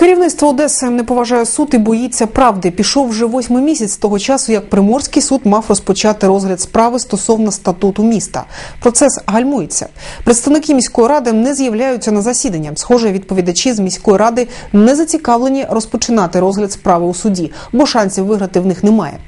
Керівництво Одеси не поважає суд і боїться правди. Пішов вже восьмий місяць з того часу, як Приморський суд мав розпочати розгляд справи стосовно статуту міста. Процес гальмується. Представники міської ради не з'являються на засідання. Схоже, відповідачі з міської ради не зацікавлені розпочинати розгляд справи у суді, бо шансів виграти в них немає.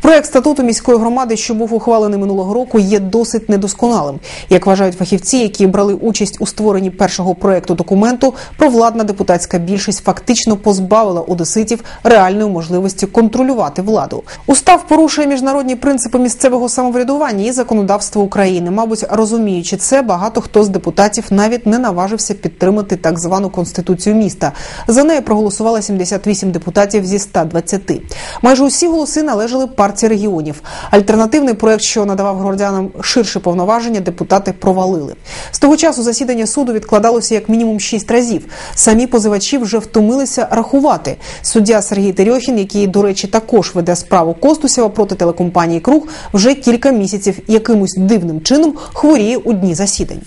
Проект статуту міської громади, що був ухвалений минулого року, є досить недосконалим. Як вважають фахівці, які брали участь у створенні першого проекту документу, провладна депутатська більшість фактично позбавила одеситів реальної можливості контролювати владу. Устав порушує міжнародні принципи місцевого самоврядування і законодавство України. Мабуть, розуміючи це, багато хто з депутатів навіть не наважився підтримати так звану конституцію міста. За неї проголосувало 78 депутатів зі 120. Майже усі голоси належали партії регіонів. Альтернативний проект, що надавав громадянам ширше повноваження, депутати провалили. З того часу засідання суду відкладалося як мінімум 6 разів. Самі позивачі вже втомилися рахувати. Суддя Сергій Терьохін, який, до речі, також веде справу Костусєва проти телекомпанії Круг, вже кілька місяців якимось дивним чином хворіє у дні засідань.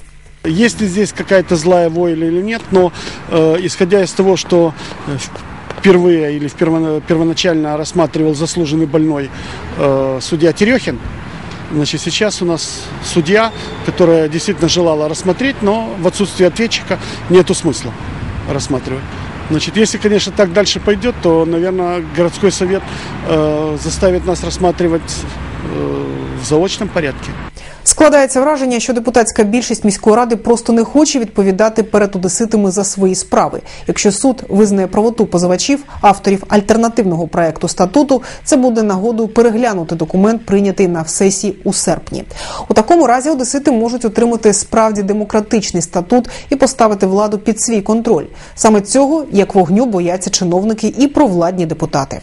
Есть ли здесь какая-то злая воля или нет, но э, исходя из того, что впервые или первоначально рассматривал заслуженный больной э, судья Терехин, значит, сейчас у нас судья, которая действительно желала рассмотреть, но в отсутствие ответчика нету смысла рассматривать. Значит, если, конечно, так дальше пойдет, то, наверное, городской совет э, заставит нас рассматривать э, в заочном порядке. Складається враження, що депутатська більшість міської ради просто не хоче відповідати перед одеситами за свої справи. Якщо суд визнає правоту позивачів, авторів альтернативного проекту статуту, це буде нагодою переглянути документ, прийнятий на сесії у серпні. У такому разі одесити можуть отримати справді демократичний статут і поставити владу під свій контроль. Саме цього, як вогню, бояться чиновники і провладні депутати.